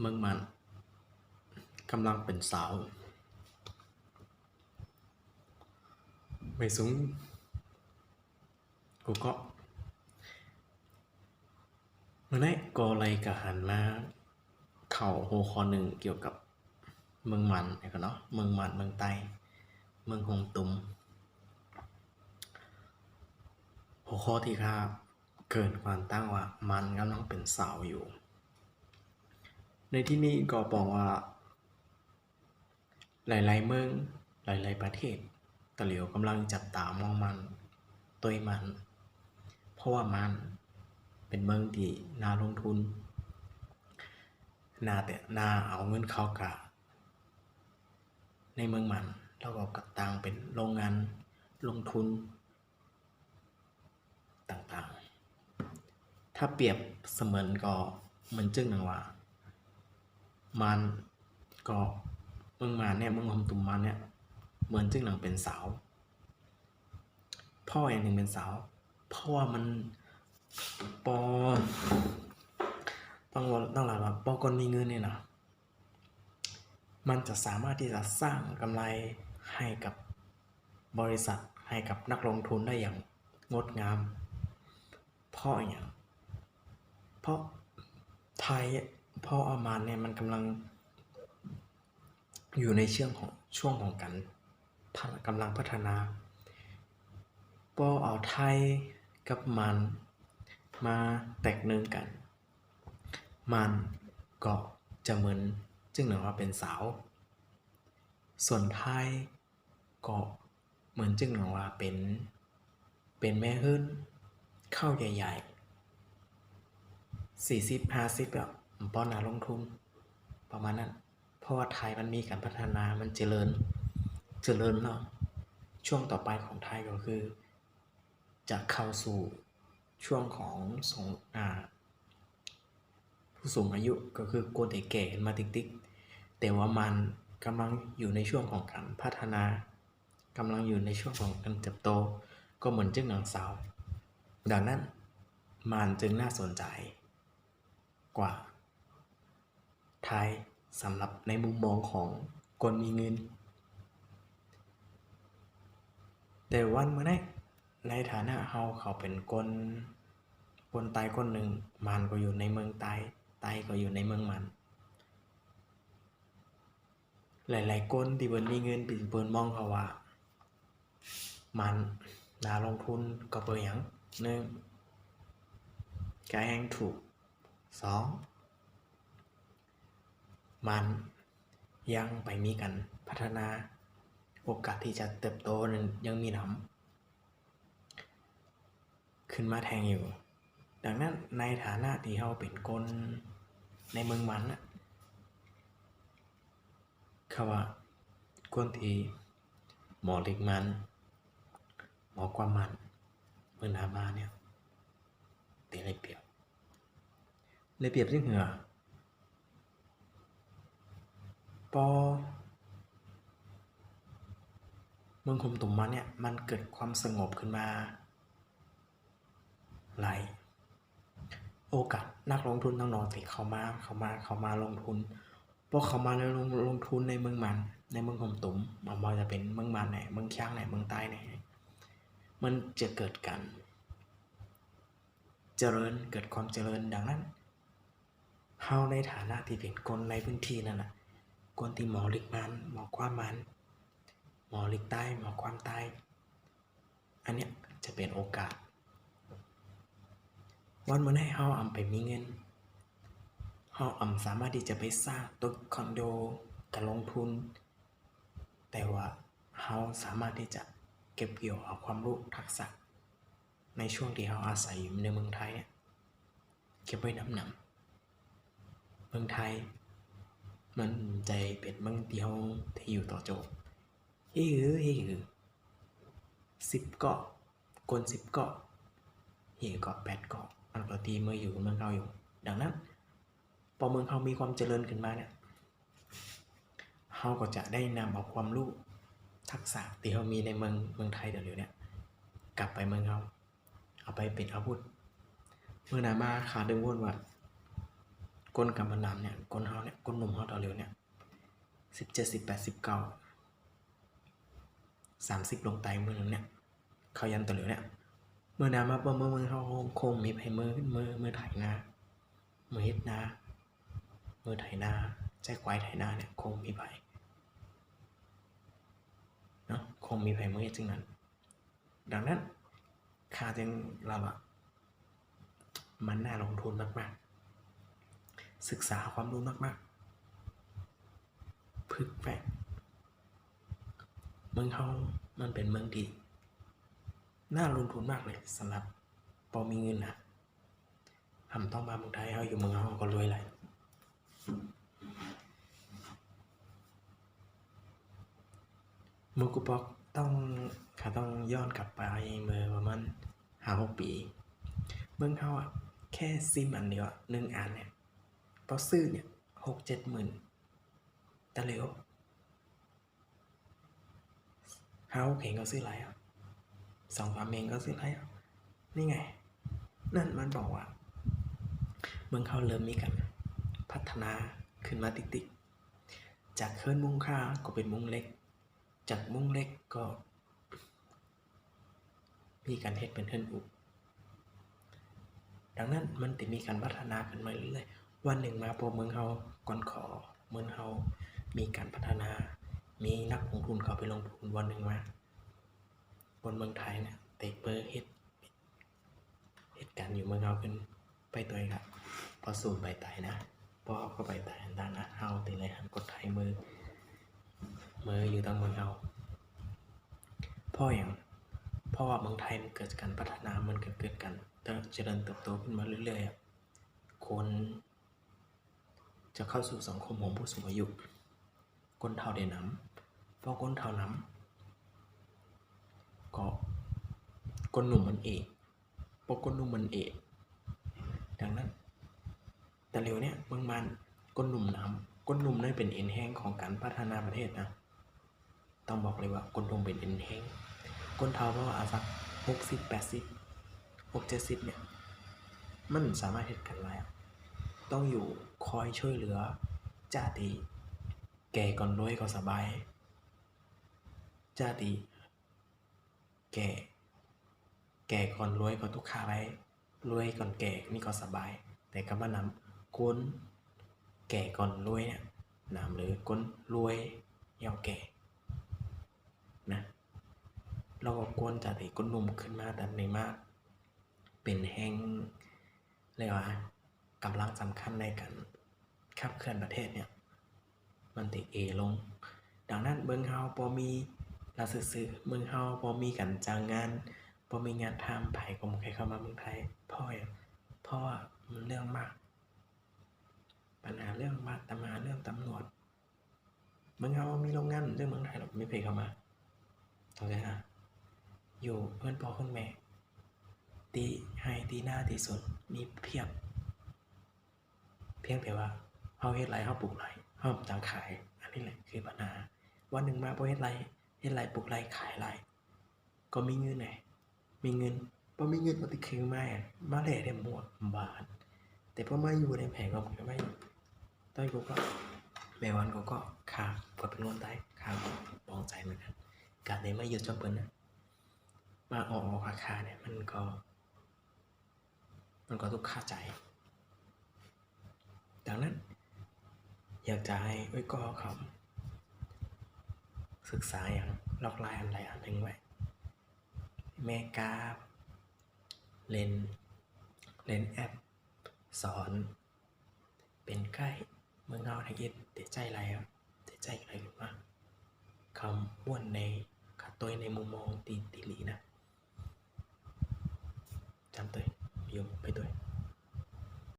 เมืองมันกำลังเป็นสาว ไม่สูงกูก็เมื่อไหร่ก็เลยกะหันมา เข่าหัวข้อหนึ่งเกี่ยวกับเมืองมันนะครับเนาะเมืองมันเมืองไตเมืองหงตุมหัวข้อที่ข้าเกินความตั้งว่ามันกำลังเป็นสาวอยู่ ในที่นี้ก็บอกว่า หลาย ๆ เมืองหลาย ๆ ประเทศตะเหลียวกำลังจับตามองมันตัวมัน เพราะว่ามันเป็นเมืองที่น่าลงทุนน่าแต่น่าเอาเงินเข้ากะในเมืองมันแล้วก็กระตังเป็นโรงงานลงทุนต่างๆ ถ้าเปรียบเสมือนก็เหมือนจึงหนังว่า มันก็เมืองมาเนี่ยเมืองหอมตุ่มมันเนี่ยเหมือนจึงหนังเป็นสาว พ่ออย่างหนึ่งเป็นสาว เพราะว่ามันปอต้องว่าต้องหลายว่าปอคนมีเงินเนี่ยนะมันจะสามารถที่จะสร้างกำไรให้กับบริษัทให้กับนักลงทุนได้อย่างงดงาม เพราะอย่างเพราะไทย พราะอามันเนี่ยมันกำลัง อยู่ในช่วงของช่วงของการพัฒกำลังพัฒนาปอเอาไทยกับมันมาแตกหนึ่งกัน มันก็จะเหมือนจึงหนึ่งว่าเป็นสาว ส่วนไทยก็เหมือนจึงหนึ่งว่าเป็นเป็นแม่ฮื้น เข้าใหญ่ๆสี่สิบห้าสิบแบบ ป้อนหนาลงทุน ประมาณนั้น เพราะว่าไทยมันมีการพัฒนามันเจริญ เจริญเนาะช่วงต่อไปของไทยก็คือ จะเข้าสู่ช่วงของสงอ่าผู้สูงอายุก็คือโกนแต่แก่มาติ๊กติ๊กแต่ว่ามันกำลังอยู่ในช่วงของการพัฒนากำลังอยู่ในช่วงของการเติบโต ก็เหมือนจึงหนังสาว ดังนั้นมันจึงน่าสนใจกว่า ไทยสำหรับในมุมมองของคนมีเงิน แต่วันเมื่อนี้ในฐานะเฮาเขาเป็นคนคนไตคนหนึ่งมันก็อยู่ในเมืองไตไตก็อยู่ในเมืองมัน หลายๆคนที่เบินมีเงินปิดเบิ่นมองเขาว่า มันนาลงทุนก็เปิดหยังหนึ่งกายแห่งถูกสอง มันยังไปมีกันพัฒนา โอกาสที่จะเติบโตนั้นยังมีหน้ำขึ้นมาแทงอยู่ ดังนั้นในฐานะที่เราเป็นคนในเมืองมันนะเขาว่าคนที่หมอเล็กมัน หมอความมันเมืองนามาเนี่ยตีเลยเปรียบเลยเปรียบซึ่งเหรอ พอเมืองคมตุ่มมาเนี่ยมันเกิดความสงบขึ้นมาหลายโอกาสนักลงทุนน้องๆที่เขามาเขามาเขามาลงทุนพอเขามาแล้วลงลงทุนในเมืองมัน ในเมืองคมตุมมันว่าจะเป็นเมืองมันไหนเมืองช้างไหนเมืองใต้ไหนมันจะเกิดกันเจริญเกิดความเจริญดังนั้นเฮาในฐานะที่เป็นคนในพื้นที่นั่นแห ละคนที่หมอลิกมันหมอความมัน หมอลิกใต้หมอความใต้อันเนี้ยจะเป็นโอกาส วันมื่อให้เฮาอำไปมีเงินเฮาอำสามารถที่จะไปสร้างตึกคอนโดการลงทุน แต่ว่าเฮาสามารถที่จะเก็บเกี่ยวเอาความรู้ทักษะ ในช่วงที่เฮาอาศัยอยู่ในเมืองไทยเนี่ยเก็บไว้น้ำนำเมืองไทย มันใจเป็นเมืองเดียวที่อยู่ต่อโจบเฮ้ยหือเฮ้ยหือสิบเกาะกวนสิบเกาะเฮ้ยเกาะแปดเกาะมันก็ตีเมื่ออยู่เมืองเขาอยู่ ดังนั้น พอเมืองเขามีความเจริญขึ้นมาเนี่ยเขาก็จะได้นำเอาความรู้ทักษะที่เขามีในเมืองเมืองไทยเดี๋ยวนี้กลับไปเมืองเขาเอาไปเป็นอาวุธ เมื่อนามาขาดึงวนว่า ก้นกำมันดำเนี่ยก้นเฮาเนี่ยก้นหนุ่มเฮาตอนเร็วเนี่ยสิบเจ็ดสิบแปดสิบเก้าสามสิบลงไตมือหนึงเนี่ยเขายันตัวเหลือเนี่ยมือนามาบ่มือมือเขาคงมีไผมือมือมือไถนามือเฮ็ดนามือไถนาใจควายไถนาเนี่ยคงมีไผเนาะคงมีไผมือจึงนั้น ดังนั้นค่าจึงเราอะมันน่าลงทุนมากๆ ศึกษาความรู้มากๆ พึกแฝงเมืองเขามันเป็นเมืองดี น่าลงทุนมากเลยสำหรับปอมีเงินนะทำต้องมาเมืองไทยเขาอยู่เมืองเขาก็รวยเลยมูกุปอกต้องขาต้องย้อนกลับไปเมื่อประมาณห้าหกปี เมืองเขาอะแค่ซิมอันเดียวอะหนึ่งอันเนี่ย พอซื้อเนี่ยหกเจ็ดหมื่นแต่เร็วเฮาเห็นเขาซื้อไรอะสองสามเมงก็ซื้อไรอะนี่ไง นั่นมันบอกว่า เมืองเขาเริ่มมีกัน พัฒนาขึ้นมาติ๊กๆจากเคลื่อนมุ้งค่าก็เป็นมุ้งเล็ก จากมุ้งเล็กก็ มีการเฮ็ดเป็นเทินอุดังนั้นมันจะมีการพัฒนาขึ้นมาเรื่อยๆ วันหนึ่งมาพอเมืองเขาก่อนขอเมืองเขามีการพัฒนา มีนักลงทุนเขาไปลงทุนวันหนึ่งมาบนเมืองไทยเนี่ยเตะเบอร์เฮ็ดเหตุการอยู่เมืองเราขึ้นไปตัวเองครับพอสูนใบไตนะพอเอาเข้าใบไตด้านนะเฮาตีเลยหันกดไทยมือมืออยู่ตั้งเมืองเราพ่ออย่างพราะว่าเมืองไทยมันเกิดการพัฒนามันเกิดเกิดกันเจริญเติบโตขึ้นมาเรื่อยๆคน จะเข้าสู่สังคมของผู้สูงอายุคนเท่าเดนน้ำเพราะคนเท่าน้ำก็ก้นหนุ่มมันเอกปกก้นหนุ่มมันเอกดังนั้น แต่เร็วเนี่ยเมืองมันก้นหนุ่มน้ำก้นหนุ่มนั่นเป็นเอ็นแห้งของการพัฒนาประเทศนะ ต้องบอกเลยว่าก้นหนุ่มเป็นเอ็นแห้งก้นเท้าเพราะว่าอาสักหกสิบแปดสิบหกเจ็ดสิบเนี่ย มันสามารถเหตุกันได้ ต้องอยู่คอยช่วยเหลือจ้าตีแก่ก่อนรวยก็สบายจ้าตีแก่ แก่ก่อนรวยก็ทุกขาไว้รวยก่อนแก่นี่ก็สบาย แต่ก็มานำก้นแก่ก่อนรวยเนี่ยนำหรือก้นรวยเยาวแก่นะเราก็กวนจากที่ก้นหนุ่มขึ้นมาแต่ในมาก เป็นแห้งเรียกว่า กำลังสำคัญในการขับเคลื่อนประเทศเนี่ย มันติดเอลง ดังนั้นเมืองเฮาพอมีลาซื่อเมืองเฮาพอมีกันจ้างงานพอมีงานทำไผ่กรมใครเข้ามาเมืองไทยพ่ออย่างเพราะว่ามันเรื่องมาก ปัญหาเรื่องบาตำหาเรื่องตำรวจเมืองเฮามีโรงงานเรื่องเมืองไทยหรอกไม่เพเข้ามาเข้าใจฮะอยู่เพื่อนพ่อเพื่อนแม่ตีให้ตีหน้าตีสนมีเพียบ พียงแต่ว่าเฮาเฮ็ดไรเฮาปลูกไรเฮาจังขาย อันนี้แหละคือปัญหา วันหนึ่งมาบ่เฮ็ดไรเฮ็ดไรปลูกไรขายไรก็มีเงินไงมีเงินพอมีเงินก็ติดคือมาอะมาแหล่ได้หมดบาท แต่พอมาอยู่ในแผงก็ไม่ต้อยกูก็แม่วันก็ก็ขาก็เป็นคนใต้ขาปองใจเหมือนกันการได้มาอยู่จบเปิ้นนะมาออกออกราคาเนี่ยมันก็ มันก็ทุกค่าใจ ดังนั้น อยากจะให้ไว้ก็คำศึกษาอย่างลอกลายอันใดอันหนึ่งไว้ แม่กาเลนเลนแอป สอน เป็นใกล้เมืองเงาไทยเอ็ดเตะใจอะไรครับเตะใจอะไรขึ้นมาคำอ้วนในขัดตัวในมุมมองตีตีหลีนะจำตัวโยมไปด้วย